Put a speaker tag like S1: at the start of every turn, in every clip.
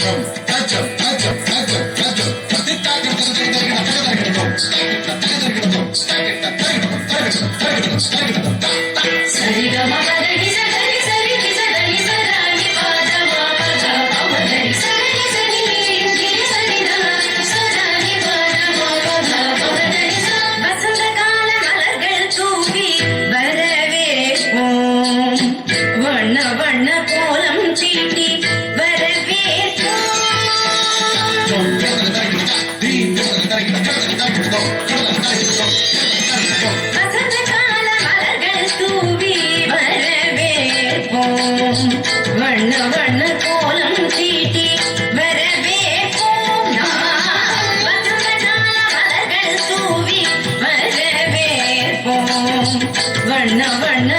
S1: Come, catch up. வண்ண வண்ண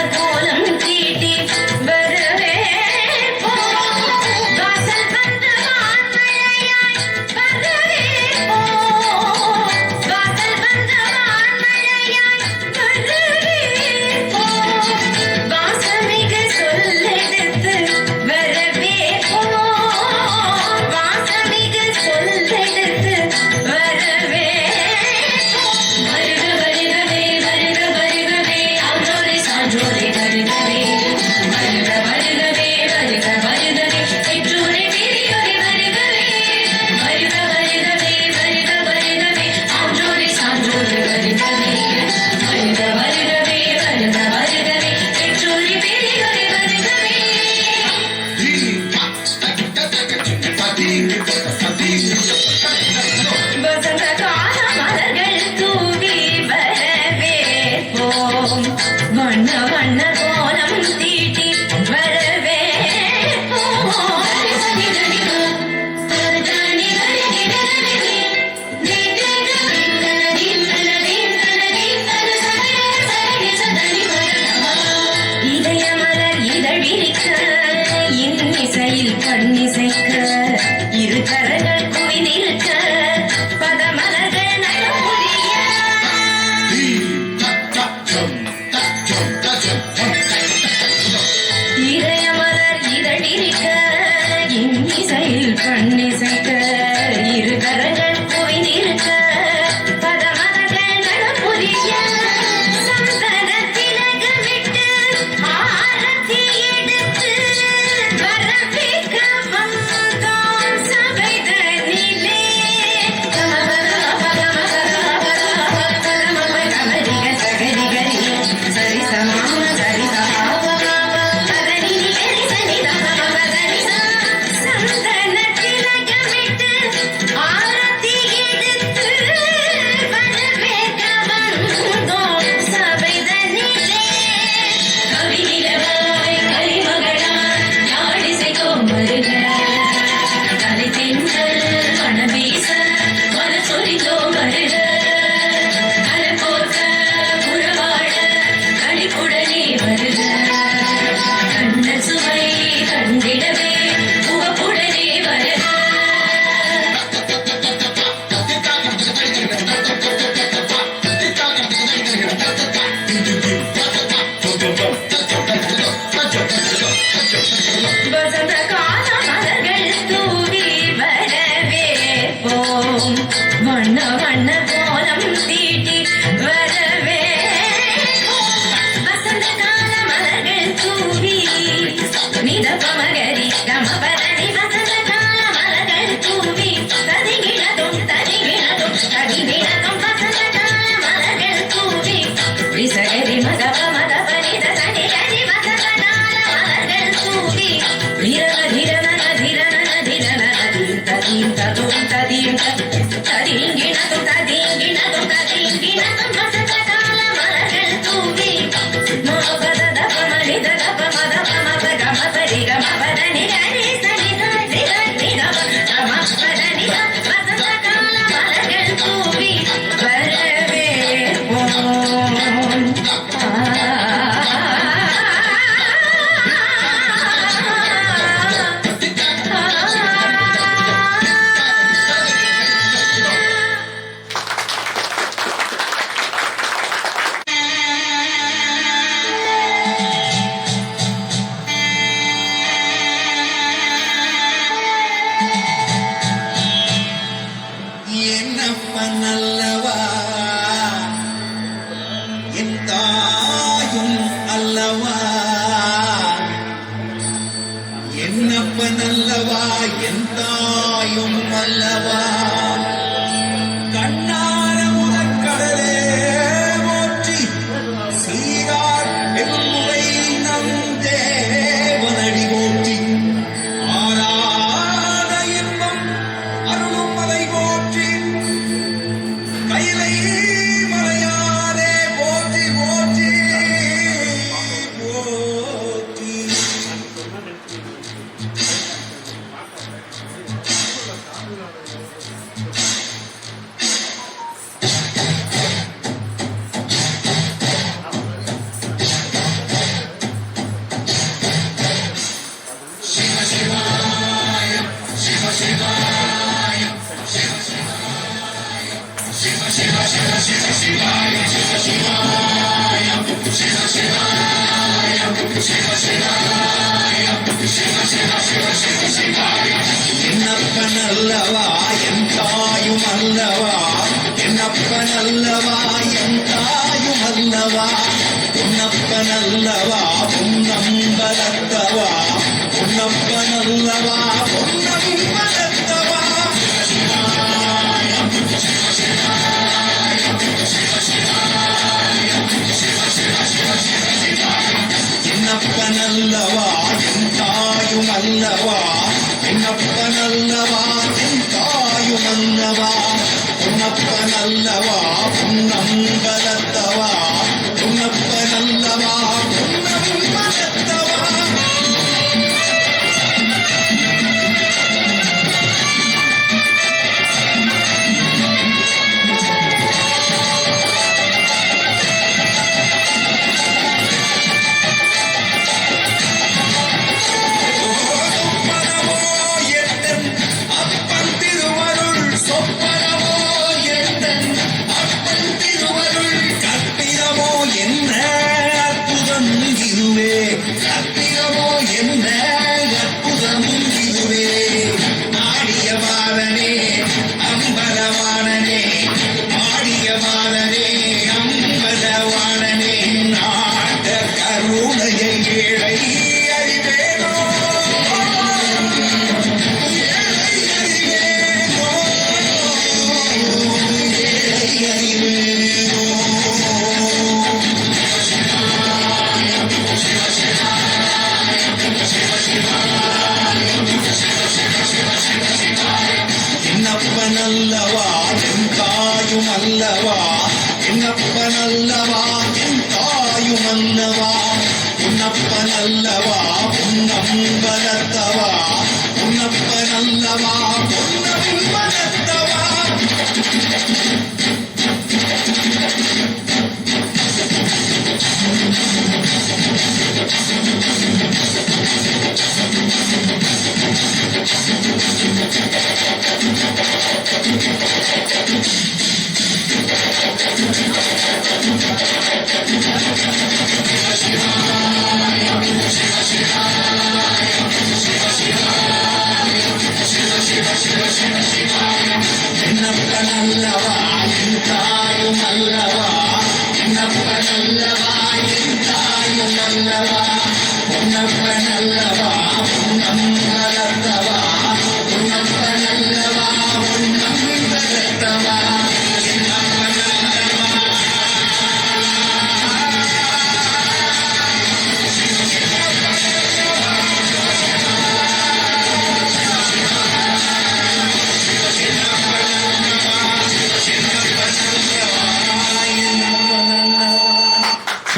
S2: Bye.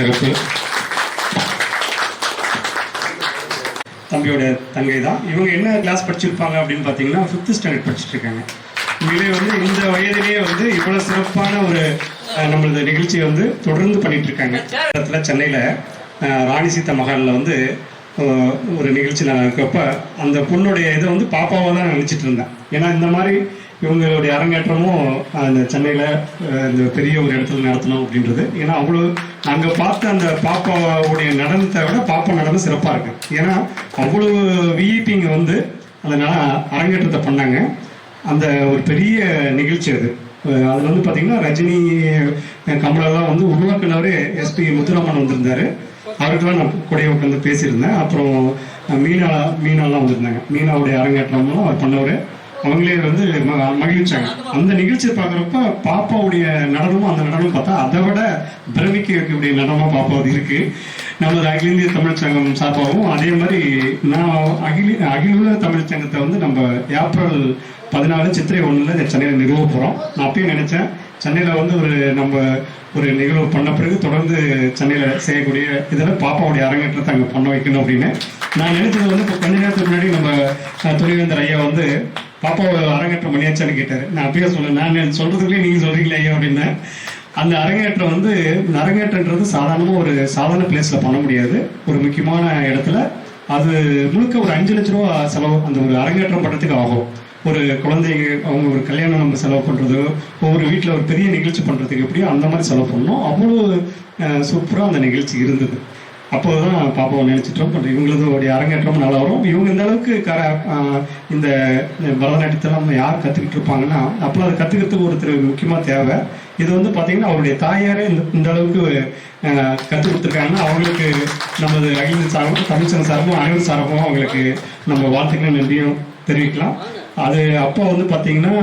S3: சிறப்பு தம்பியோட தங்கை தான் இவங்க என்ன கிளாஸ் படிச்சிருப்பாங்க அப்படின்னு பார்த்தீங்கன்னா ஃபிஃப்த் ஸ்டாண்டர்ட் படிச்சுட்டு இருக்காங்க உண்மையிலே வந்து இந்த வயதிலேயே வந்து இவ்வளோ சிறப்பான ஒரு நம்மளது நிகழ்ச்சியை வந்து தொடர்ந்து பண்ணிட்டு இருக்காங்க இடத்துல சென்னையில் ராணி சீதா மகாலில் வந்து ஒரு நிகழ்ச்சி நான் இருக்கப்ப அந்த பொண்ணுடைய இதை வந்து பாப்பாவை தான் நினச்சிட்டு இருந்தேன் ஏன்னா இந்த மாதிரி இவங்களுடைய அரங்கேற்றமும் அந்த சென்னையில் இந்த பெரிய ஒரு இடத்துல நடத்தணும் அப்படின்றது. ஏன்னா அவ்வளோ நாங்கள் பார்த்த அந்த பாப்பாவுடைய நடனத்தை விட பாப்பா நடனம் சிறப்பாக இருக்கு. ஏன்னா அவ்வளோ விஇபிங்க வந்து அந்த நட- அரங்கேற்றத்தை பண்ணாங்க. அந்த ஒரு பெரிய நிகழ்ச்சி அது. அதில் அதுல வந்து பார்த்தீங்கன்னா ரஜினி கமலெல்லாம் வந்து உருவாக்குனவர் எஸ்பி முத்துராமன் வந்திருந்தாரு. அவருக்கெல்லாம் நான் கூடயே உட்காந்து பேசியிருந்தேன். அப்புறம் மீனா மீனாலாம் வந்திருந்தாங்க. மீனாவுடைய அரங்கேற்றம்லாம் அவர் பண்ணவர். அவங்களே வந்து மகிழ்ச்சாங்க அந்த நிகழ்ச்சியை பார்க்குறப்ப பாப்பாவுடைய நடனமும் அந்த நடனம் பார்த்தா அதை விட பிரமிக்க வைக்கக்கூடிய நடனமா பாப்பாவது இருக்கு. நமது அகில இந்திய தமிழ் சங்கம் சார்பாகவும் அதே மாதிரி நான் அகில அகில தமிழ் சங்கத்தை வந்து நம்ம ஏப்ரல் பதினாலு சித்திரை ஒண்ணுல சென்னையில் நிறுவ போறோம். நான் அப்பயும் நினைச்சேன் சென்னையில வந்து ஒரு நம்ம ஒரு நிகழ்வு பண்ண பிறகு தொடர்ந்து சென்னையில செய்யக்கூடிய இதில் பாப்பாவுடைய அரங்கேற்றத்தை அங்கே பண்ண வைக்கணும் அப்படின்னு. நான் நினைச்சது வந்து இப்போ கொஞ்ச நேரத்துக்கு முன்னாடி நம்ம துணைவேந்தர் ஐயா வந்து பாப்பாவை அரங்கேற்றம் பண்ணியாச்சான்னு கேட்டாரு. நான் அப்படியே சொன்னேன். நான் சொல்றதுக்குள்ளே நீங்க சொல்றீங்களே ஐயா அப்படின்னு அந்த அரங்கேற்றம் வந்து இந்த அரங்கேற்றம்ன்றது சாதாரணமாக ஒரு சாதாரண பிளேஸ்ல பண்ண முடியாது. ஒரு முக்கியமான இடத்துல. அது முழுக்க ஒரு அஞ்சு லட்ச ரூபா செலவு அந்த ஒரு அரங்கேற்றம் பண்ணுறதுக்கு ஆகும். ஒரு குழந்தைங்க அவங்க ஒரு கல்யாணம் நம்ம செலவு பண்றது ஒவ்வொரு வீட்டில் ஒரு பெரிய நிகழ்ச்சி பண்றதுக்கு எப்படியோ அந்த மாதிரி செலவு பண்ணோம் அவ்வளோ சூப்பராக அந்த நிகழ்ச்சி இருந்தது. அப்போதான் பாப்பாவை நினைச்சிட்டோம் பட் இவங்களது அரங்கேற்றம் நல்லா வரும். இவங்க இந்த அளவுக்கு கர இந்த பரதநாட்டியத்தெல்லாம் யார் கற்றுக்கிட்டு இருப்பாங்கன்னா அப்போ அதை கற்றுக்கிறதுக்கு ஒருத்தர் முக்கியமாக தேவை. இது வந்து பார்த்தீங்கன்னா அவருடைய தாயாரே இந்த இந்த அளவுக்கு கற்றுக் கொடுத்துருக்காங்கன்னா அவங்களுக்கு நமது அகில சார்பும் தமிழ்ச்சன் சார்பும் அனைவர் சார்பும் அவங்களுக்கு நம்ம வாழ்த்துக்கள் நன்றியும் தெரிவிக்கலாம். அது அப்பா வந்து பார்த்தீங்கன்னா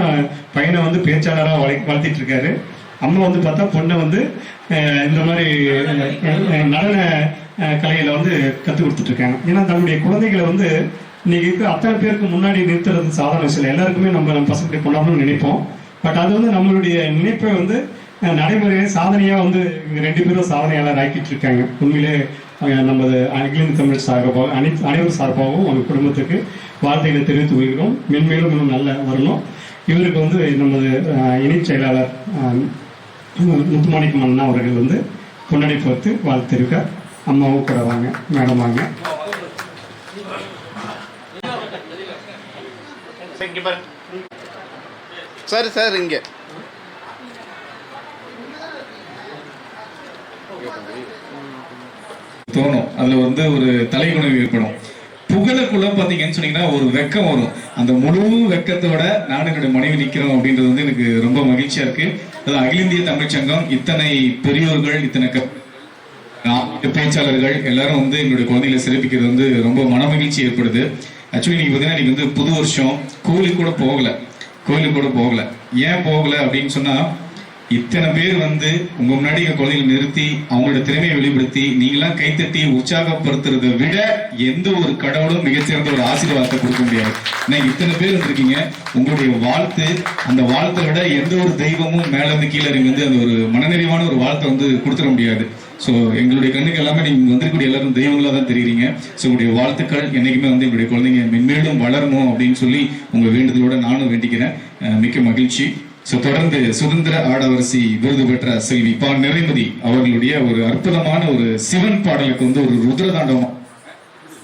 S3: பையனை வந்து பேச்சாளராக வளை வளர்த்திட்டு இருக்காரு. அம்மா வந்து பார்த்தா பொண்ணை வந்து இந்த மாதிரி நடன கலையில வந்து கற்றுக் கொடுத்துட்ருக்காங்க. ஏன்னா தன்னுடைய குழந்தைகளை வந்து இன்னைக்கு இருக்கிற அத்தனை பேருக்கு முன்னாடி நிறுத்துறது சாதாரண விஷயம் இல்லை. எல்லாருக்குமே நம்ம நம்ம பசங்க கொண்டாடணும்னு நினைப்போம். பட் அது வந்து நம்மளுடைய நினைப்பை வந்து அஹ், நடைமுறையை வந்து ரெண்டு பேரும் சாதனையாளர் ஆக்கிட்டு இருக்காங்க உண்மையிலே நமது அகில இந்திய தமிழ் சார்பாக அனை அனைவரும் சார்பாகவும் அவங்க குடும்பத்துக்கு வார்த்தைகளை தெரிவித்து கொள்கிறோம். மென்மேலும் இன்னும் நல்ல வரணும். இவருக்கு வந்து நமது இணைச் செயலாளர் முத்துமாணிக்கம் அண்ணா அவர்கள் வந்து கொண்டாடி பார்த்து வாழ்த்து இருக்கார் அம்மாவும் கூட வாங்க மேடம் வாங்க.
S4: சார் சார் இங்கே.
S5: தோணும். அதுல வந்து ஒரு தலைகுணம் ஏற்படும். புகழுக்குள்ள பாத்தீங்கன்னு சொன்னீங்கன்னா ஒரு வெக்கம் வரும். அந்த முழு வெக்கத்தோட நான் என்னுடைய மனைவி நிக்கிறோம் அப்படின்றது வந்து எனக்கு ரொம்ப மகிழ்ச்சியா இருக்கு. அது அகில இந்திய தமிழ்ச் சங்கம் இத்தனை பெரியோர்கள் இத்தனை க- பேச்சாளர்கள் எல்லாரும் வந்து எங்களுடைய குழந்தைகளை சிறப்பிக்கிறது வந்து ரொம்ப மன மகிழ்ச்சி ஏற்படுது. ஆக்சுவலி நீங்க பாத்தீங்கன்னா நீங்க வந்து புது வருஷம். கோயிலுக்கு கூட போகல. கோயிலுக்கு கூட போகல. ஏன் போகல அப்படின்னு சொன்னா இத்தனை பேர் வந்து உங்க முன்னாடி எங்க குழந்தைகளை நிறுத்தி அவங்களோட திறமையை வெளிப்படுத்தி நீங்களாம் கைத்தட்டி உற்சாகப்படுத்துறதை விட எந்த ஒரு கடவுளும் மிகச்சிறந்த ஒரு ஆசீர்வாதத்தை கொடுக்க முடியாது. ஏன்னா இத்தனை பேர் வந்திருக்கீங்க. உங்களுடைய வாழ்த்து அந்த வாழ்த்தை விட எந்த ஒரு தெய்வமும் மேல இருந்து கீழே இறங்கி வந்து அந்த ஒரு மனநிறைவான ஒரு வாழ்த்தை வந்து கொடுத்துட முடியாது. ஸோ எங்களுடைய கண்ணுக்கு எல்லாமே நீங்க வந்திருக்கக்கூடிய எல்லாரும் தெய்வங்களா தான் தெரியுறீங்க. ஸோ உங்களுடைய வாழ்த்துக்கள் என்னைக்குமே வந்து எங்களுடைய குழந்தைங்க மென்மேலும் வளரணும் அப்படின்னு சொல்லி உங்க வேண்டுதலோட நானும் வேண்டிக்கிறேன். மிக்க மகிழ்ச்சி. ஸோ தொடர்ந்து சுதந்திர ஆடவரசி விருது பெற்ற செல்வி பா. நிறைமதி அவர்களுடைய ஒரு அற்புதமான ஒரு சிவன் பாடலுக்கு வந்து ஒரு ருத்ரதாண்டவம்.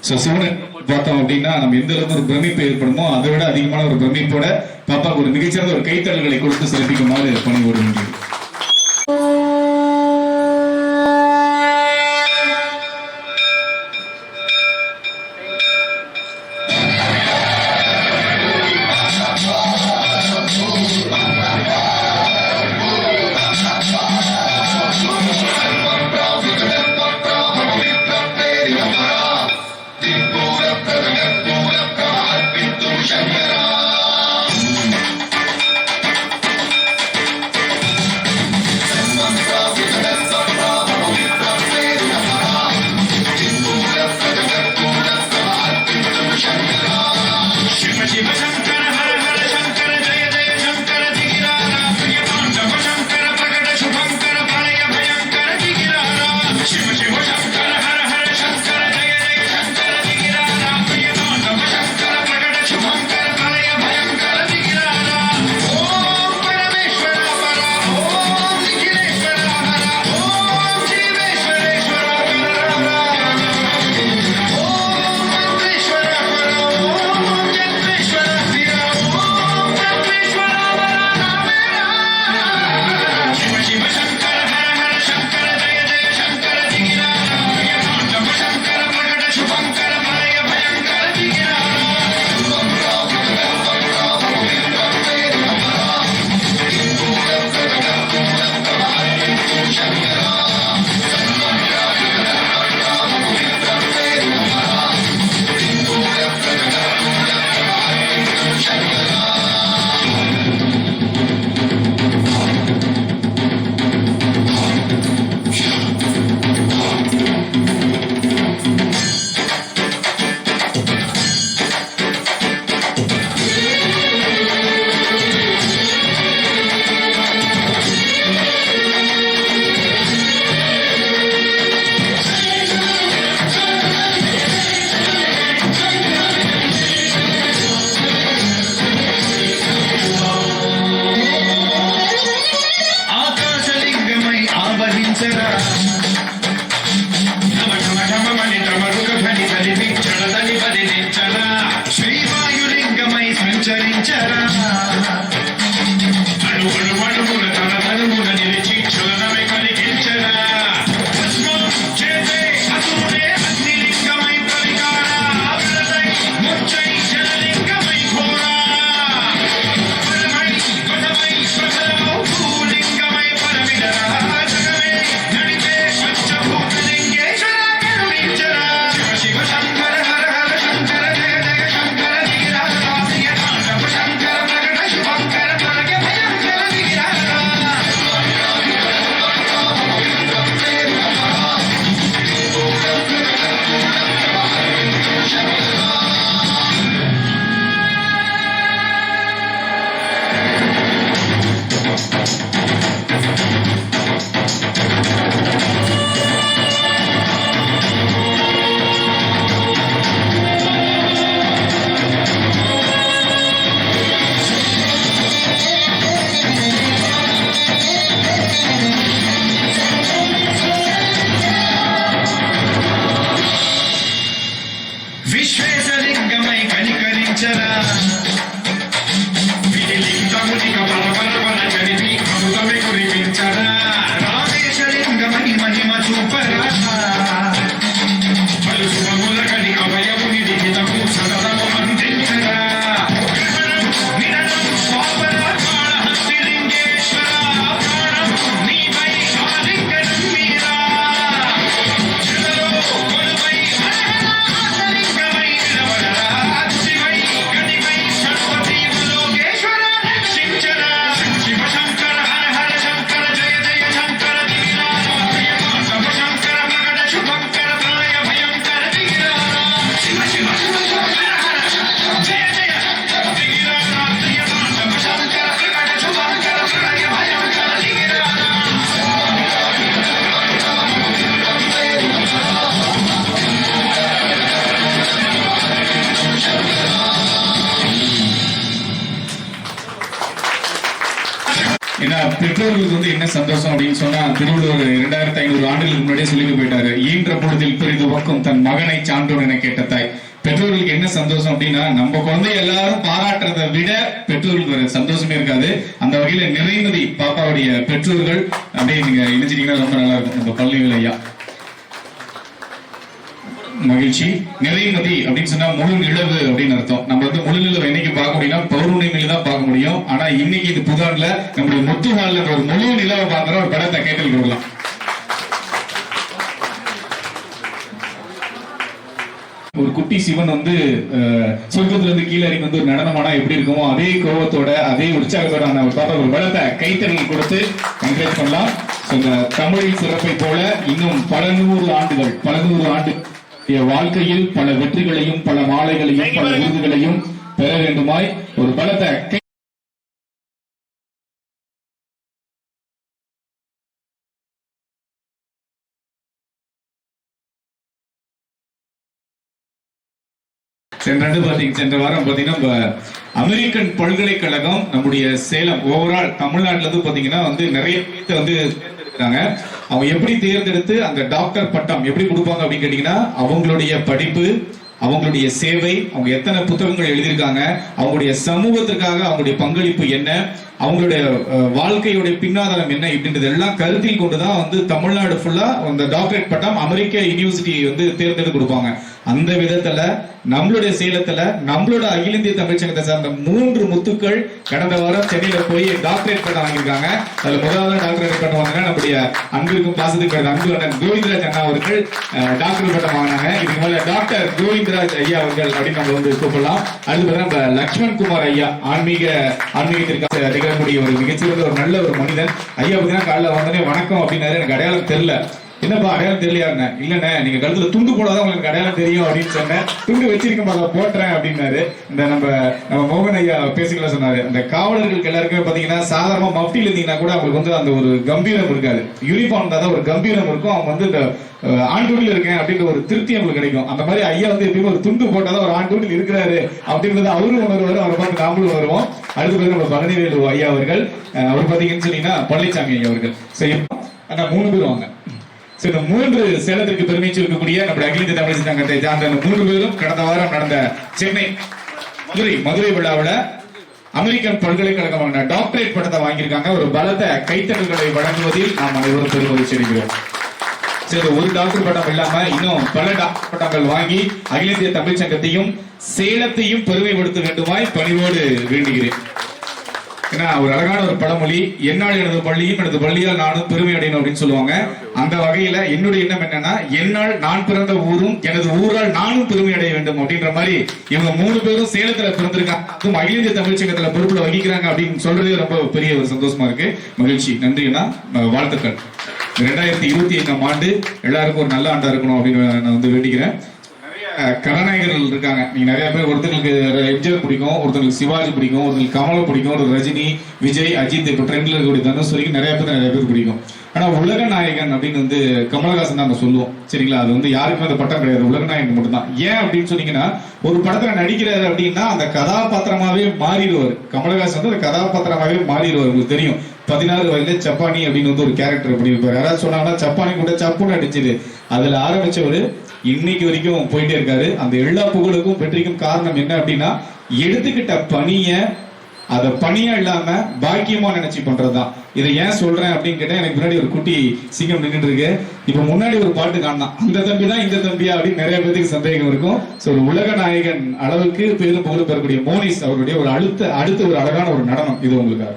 S5: ஸோ சிவன் பார்த்தோம் அப்படின்னா நம்ம எந்த அளவுக்கு ஒரு பிரமிப்பு ஏற்படுமோ அதை விட அதிகமான ஒரு பிரமிப்போட பாப்பாவுக்கு ஒரு மிகச்சிறந்த ஒரு கைத்தறல்களை கொடுத்து சிறப்பிக்குமாறு பணி வேண்டியது பொழுதில் தன் மகனை சான்றோன் என கேட்ட தாய். பெற்றோர்களுக்கு என்ன சந்தோஷம் அப்படின்னா நம்ம குழந்தை எல்லாரும் பாராட்டுறதை விட பெற்றோர்களுக்கு ஒரு சந்தோஷமே இருக்காது. அந்த வகையில நிறைமதி பாப்பாவுடைய பெற்றோர்கள். அப்படியே நீங்க இணைச்சிட்டீங்கன்னா ரொம்ப நல்லா இருக்கும். நம்ம பள்ளிகள் ஐயா. மகிழ்ச்சி. நிறைமதி அப்படின்னு சொன்னா முழு நிலவு அப்படின்னு அர்த்தம். நம்ம வந்து முழு நிலவு என்னைக்கு பார்க்க முடியும்னா பௌர்ணமியில தான் பார்க்க முடியும். ஆனா இன்னைக்கு இது புதான்ல நம்முடைய முத்துஹால்ல ஒரு முழு நிலவை பார்க்குற ஒரு படத்தை கேட்டல் கொடுக்கலாம் ஒரு குட்டி சிவன் வந்து சொர்க்கத்துல இருந்து கீழே இறங்கி வந்து ஒரு நடனமானா எப்படி இருக்குமோ அதே கோபத்தோட அதே உற்சாகத்தோட ஒரு பாப்பா ஒரு பலத்தை கைத்தறல் கொடுத்து என்கரேஜ் பண்ணலாம். இந்த தமிழின் சிறப்பை போல இன்னும் பல நூறு ஆண்டுகள் பல நூறு ஆண்டு வாழ்க்கையில் பல வெற்றிகளையும் பல மாலைகளையும் பல விருதுகளையும் பெற வேண்டுமாய் ஒரு பலத்தை சென்றாண்டு சென்ற சென்ற வாரம் பாத்தீங்கன்னா நம்ம அமெரிக்கன் பல்கலைக்கழகம் நம்முடைய சேலம் ஓவரால் தமிழ்நாட்டுல இருந்து பாத்தீங்கன்னா வந்து நிறைய பேர்த்த வந்து தேர்ந்தெடுக்கிறாங்க. அவங்க எப்படி தேர்ந்தெடுத்து அந்த டாக்டர் பட்டம் எப்படி கொடுப்பாங்க அப்படின்னு கேட்டீங்கன்னா அவங்களுடைய படிப்பு அவங்களுடைய சேவை அவங்க எத்தனை புத்தகங்கள் எழுதியிருக்காங்க அவங்களுடைய சமூகத்திற்காக அவங்களுடைய பங்களிப்பு என்ன அவங்களுடைய வாழ்க்கையுடைய பின்னாதாரம் என்ன இப்படின்றது எல்லாம் கருத்தில் கொண்டுதான் வந்து தமிழ்நாடு ஃபுல்லா அந்த டாக்டரேட் பட்டம் அமெரிக்க யூனிவர்சிட்டி வந்து தேர்ந்தெடுத்து கொடுப்பாங்க. அந்த விதத்துல நம்மளுடைய சேலத்துல நம்மளோட அகில இந்திய தமிழ்ச்சங்கத்தை சார்ந்த மூன்று முத்துக்கள் கடந்த வாரம் சென்னையில போய் டாக்டரேட் பட்டம் வாங்கியிருக்காங்க. அதுல முதலாவது டாக்டரேட் பட்டம் வாங்கினா நம்முடைய அன்பிற்கும் பாசத்துக்கு அன்பு அண்ணன் கோவிந்தராஜ் அண்ணா அவர்கள் அஹ், டாக்டர் பட்டம் வாங்கினாங்க. இதுக்கு மேல டாக்டர் கோவிந்தராஜ் ஐயா அவர்கள் அப்படின்னு நம்ம வந்து கூப்பிடலாம். அடுத்து பார்த்தா நம்ம லக்ஷ்மண் குமார் ஐயா ஆன்மீக ஆன்மீகத்திற்காக திகழக்கூடிய ஒரு மிகச்சிறந்த ஒரு நல்ல ஒரு மனிதன். ஐயா பார்த்தீங்கன்னா காலைல வந்தோடனே வணக்கம் அப்படின்னாரு. எனக்கு அடையாளம் தெரியல. என்னப்பா அடையாளம் தெரியலையாருண்ணே இல்லண்ணே நீங்க கழுத்துல துண்டு போடாதான் உங்களுக்கு அடையாளம் தெரியும் அப்படின்னு சொன்னேன். துண்டு வச்சிருக்கேன் அதை போட்டுறேன் அப்படின்னாரு. இந்த நம்ம நம்ம மோகன் ஐயா பேசிக்கலாம் சொன்னாரு. அந்த காவலர்களுக்கு எல்லாருக்குமே பாத்தீங்கன்னா சாதாரணமா மஃப்டியில் இருந்தீங்கன்னா கூட அவங்களுக்கு வந்து அந்த ஒரு கம்பீரம் இருக்காது. யூனிஃபார்ம் தான் ஒரு கம்பீரம் இருக்கும். அவங்க வந்து இந்த அஹ், ஆண் இருக்கேன் அப்படின்ற ஒரு திருப்தி அவங்களுக்கு கிடைக்கும். அந்த மாதிரி ஐயா வந்து எப்பயுமே ஒரு துண்டு போட்டாதான் ஒரு ஆண்டூட்டில் இருக்கிறாரு அப்படின்றது அவரும் உணர்வாரு. அவரை பார்த்து நாமளும் வருவோம் அடுத்து பேர் நம்ம பழனிவேலு ஐயா அவர்கள். அவர் பாத்தீங்கன்னு சொன்னீங்கன்னா பழனிசாமி ஐயா அவர்கள். செய்யும் அண்ணா மூணு பேர் வாங்க. இந்த மூன்று சேலத்திற்கு பெருமை சேர்க்கக்கூடிய நம்முடைய அகில இந்திய தமிழ் சங்கத்தை சார்ந்த மூன்று பேரும் கடந்த வாரம் நடந்த சென்னை மதுரை மதுரை விழாவில் அமெரிக்கன் பல்கலைக்கழகம் டாக்டரேட் பட்டத்தை வாங்கியிருக்காங்க. ஒரு பலத்த கைத்தட்டல்களை வழங்குவதில் நாம் அனைவரும் பெருமை செய்கிறோம் சரி ஒரு டாக்டர் பட்டம் இல்லாம இன்னும் பல டாக்டர் பட்டங்கள் வாங்கி அகில இந்திய தமிழ் சங்கத்தையும் சேலத்தையும் பெருமைப்படுத்த வேண்டுமாய் பணிவோடு வேண்டுகிறேன். ஏன்னா ஒரு அழகான ஒரு பழமொழி என்னால் எனது பள்ளியும் எனது பள்ளியால் நானும் பெருமை அடையணும் அப்படின்னு சொல்லுவாங்க. அந்த வகையில என்னுடைய எண்ணம் என்னன்னா என்னால் நான் பிறந்த ஊரும் எனது ஊரால் நானும் பெருமை அடைய வேண்டும் அப்படின்ற மாதிரி இவங்க மூணு பேரும் சேலத்துல பிறந்திருக்காங்க. அகில இந்திய தமிழ்ச்சங்கத்துல பொறுப்புல வகிக்கிறாங்க அப்படின்னு சொல்றதே ரொம்ப பெரிய ஒரு சந்தோஷமா இருக்கு. மகிழ்ச்சி. நன்றினா வாழ்த்துக்கள். ரெண்டாயிரத்தி இருபத்தி ஐந்தாம் ஆண்டு எல்லாருக்கும் ஒரு நல்ல ஆண்டா இருக்கணும் அப்படின்னு நான் வந்து வேண்டிக்கிறேன். கதாநாயகர்கள் இருக்காங்க. நீங்க நிறைய பேர் ஒருத்தங்களுக்கு எம்ஜிஆர் பிடிக்கும் ஒருத்தங்களுக்கு சிவாஜி பிடிக்கும் ஒருத்தங்களுக்கு கமலை பிடிக்கும் ஒரு ரஜினி விஜய் அஜித் இப்ப ட்ரெண்ட்ல இருக்கக்கூடிய தனுஷ் வரைக்கும் நிறைய பேர் நிறைய பேர் பிடிக்கும். ஆனா உலக நாயகன் அப்படின்னு வந்து கமலஹாசன் தான் நம்ம சொல்லுவோம். சரிங்களா? அது வந்து யாருக்குமே அந்த பட்டம் கிடையாது. உலக நாயகன் மட்டும்தான். ஏன் அப்படின்னு சொன்னீங்கன்னா ஒரு படத்துல நடிக்கிறாரு அப்படின்னா அந்த கதாபாத்திரமாவே மாறிடுவார். கமலஹாசன் வந்து அந்த கதாபாத்திரமாவே மாறிடுவார் உங்களுக்கு தெரியும். பதினாறு வயதுல சப்பானி அப்படின்னு வந்து ஒரு கேரக்டர் பண்ணியிருப்பாரு. யாராவது சொன்னாங்கன்னா சப்பானி கூட சப்புன்னு அடிச்சது அதுல ஆரம்பிச்சவரு இன்னைக்கு வரைக்கும் போயிட்டே இருக்காரு. அந்த எல்லா புகழுக்கும் வெற்றிக்கும் காரணம் என்ன அப்படின்னா எடுத்துக்கிட்ட பணிய அத பணியா இல்லாம பாக்கியமா நினைச்சு பண்றதுதான். இதை ஏன் சொல்றேன் அப்படின்னு கேட்டா எனக்கு முன்னாடி ஒரு குட்டி சிங்கம் நின்றுட்டு இருக்கு. இப்ப முன்னாடி ஒரு பாட்டு காணலாம். அந்த தம்பி தான் இந்த தம்பியா அப்படின்னு நிறைய பேருக்கு சந்தேகம் இருக்கும். சோ ஒரு உலக நாயகன் அளவுக்கு பெரும் புகழ் பெறக்கூடிய மோனிஸ் அவருடைய ஒரு அடுத்த அடுத்த ஒரு அழகான ஒரு நடனம் இது உங்களுக்காக.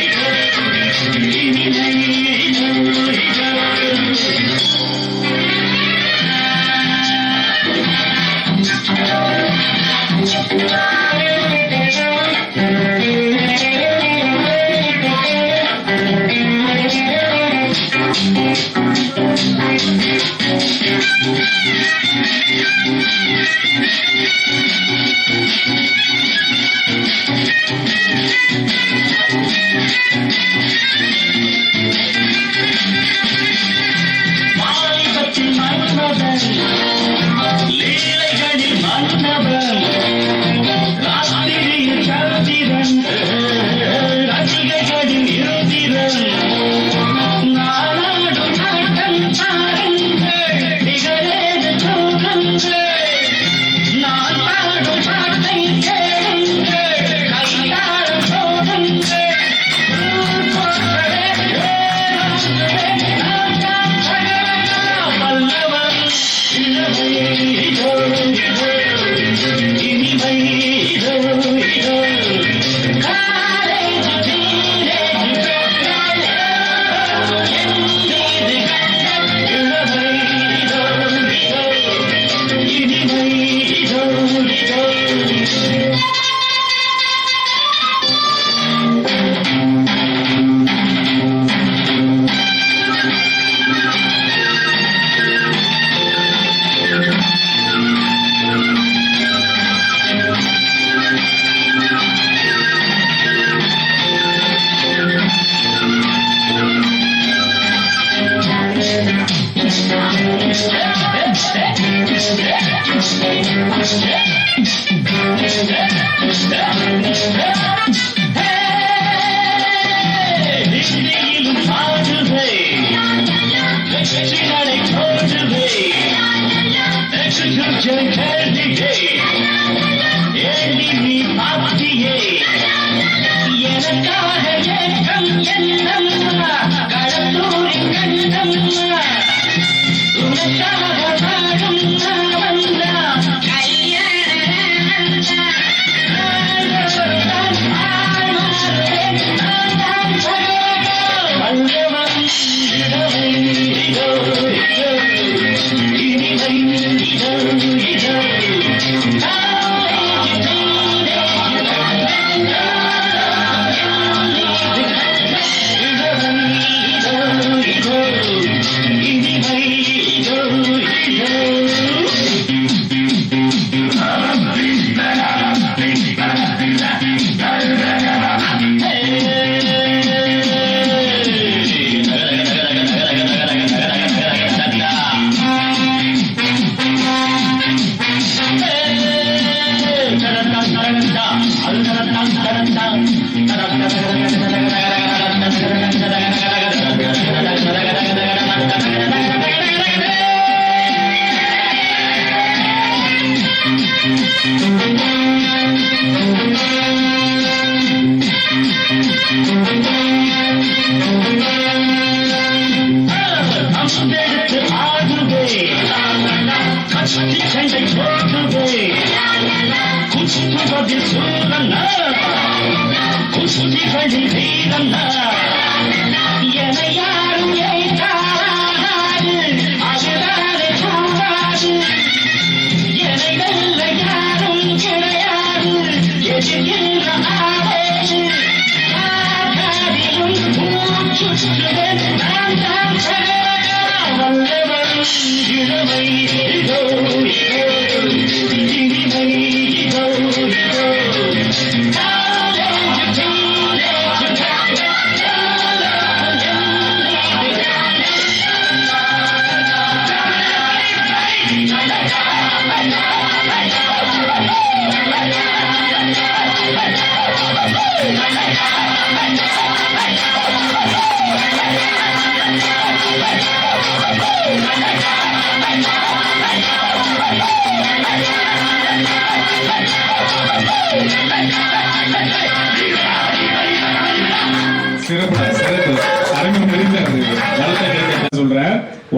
S5: Thank you.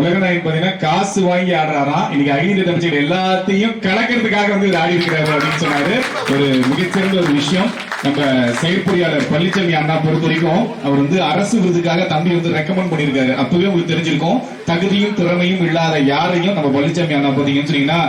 S5: சொல்றேன் உலகநாயகன் பாத்தீங்கன்னா காசு வாங்கி ஆடுறாராம். இன்னைக்கு அகில தமிழ்ச்சிகள் எல்லாத்தையும் கலக்கிறதுக்காக வந்து ஆடி இருக்கிறாரு அப்படின்னு சொன்னாரு. ஒரு மிகச்சிறந்த ஒரு விஷயம். நம்ம செயற்பொறியாளர் பழனிசாமி அண்ணா பொறுத்த வரைக்கும் அவர் வந்து அரசு விருதுக்காக தம்பி வந்து ரெக்கமெண்ட் பண்ணியிருக்காரு. அப்பவே உங்களுக்கு தெரிஞ்சிருக்கும். தகுதியும் திறமையும் இல்லாத யாரையும் நம்ம பழனிசாமி அண்ணா பார்த்தீங்கன்னு சொன்னீங்கன்னா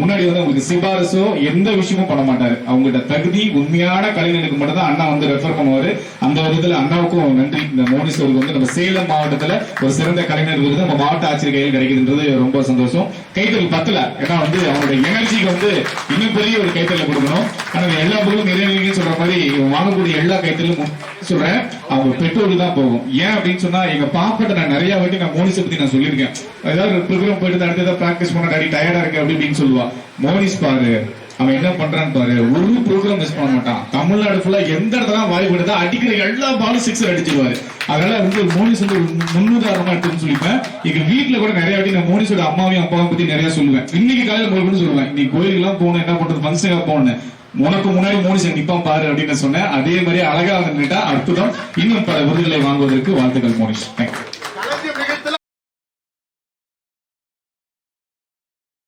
S5: முன்னாடி வந்து உங்களுக்கு சிபாரசோ எந்த விஷயமும் பண்ண மாட்டாரு. அவங்ககிட்ட தகுதி உண்மையான கலைஞனுக்கு மட்டும் தான் அண்ணா வந்து ரெஃபர் பண்ணுவாரு. அந்த விதத்துல அண்ணாவுக்கும் நன்றி. இந்த மோனிஸ் அவருக்கு வந்து நம்ம சேலம் மாவட்டத்துல ஒரு சிறந்த கலைஞர் விருது நம்ம மாவட்ட ஆட்சியர் கையில் கிடைக்குதுன்றது ரொம்ப சந்தோஷம். கைத்தல் பத்தல. ஏன்னா வந்து அவனுடைய எனர்ஜிக்கு வந்து இன்னும் பெரிய ஒரு கைத்தல கொடுக்கணும். ஆனா எல்லா பொருளும் நிறைய சொல்ற மாதிரி மாதிரி வாங்கக்கூடிய எல்லா கைத்திலும் சொல்றேன். அவங்க பெற்றோருக்கு தான் போகும். ஏன் அப்படின்னு சொன்னா எங்க பாப்பாட்ட நான் நிறைய வாட்டி நான் மோனிஸை பத்தி நான் சொல்லியிருக்கேன். ஏதாவது ஒரு ப்ரோக்ராம் போயிட்டு அடுத்ததா பிராக்டிஸ் பண்ண டாடி டயர்டா இருக்கு அப்படின்னு இப்படின்னு சொல்லுவா. மோனிஸ் பாரு அவன் என்ன பண்றான்னு பாரு. ஒரு ப்ரோக்ராம் மிஸ் பண்ண மாட்டான். தமிழ்நாடு ஃபுல்லா எந்த இடத்துல வாய் அடிக்கிற எல்லா பாலும் சிக்ஸர் அடிச்சிருவாரு. அதனால வந்து மோனிஸ் வந்து முன்னுதாரணமா எடுத்துன்னு சொல்லிப்பேன். எங்க வீட்டுல கூட நிறைய வாட்டி நான் மோனிஸோட அம்மாவையும் அப்பாவையும் பத்தி நிறைய சொல்லுவேன். இன்னைக்கு காலையில போய் சொல்லுவேன். நீ கோயிலுக்கு எல்லாம் போகணும் என்ன பண்றது? மனுஷங்க போகணும் உனக்கு முன்னாடி மோனிஸ் நிப்பான் பாரு அப்படின்னு சொன்னேன். அதே மாதிரி அழகா நின்னுட்டா அற்புதம். இன்னும் பல விருதுகளை வாங்குவதற்கு வாழ்த்துக்கள் மோனிஷ். தேங்க்யூ